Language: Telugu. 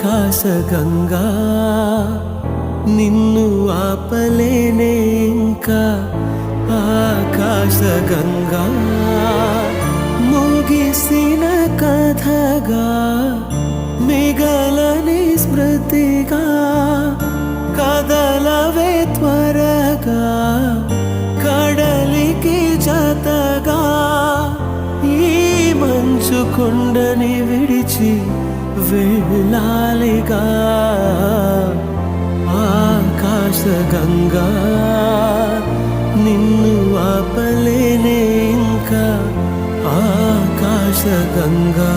ఆకాశ గంగా నిన్ను ఆపలేనే ఇంకా ఆకాశ గంగా ముగిసిన కథగా మిగలని స్మృతిగా కదలవే త్వరగా కడలికి జతగా ఈ మంచు కొండని విడిచి వెళ్ళాలిగా ఆకాశ గంగా నిన్ను ఆపలేనే ఇంకా ఆకాశ గంగా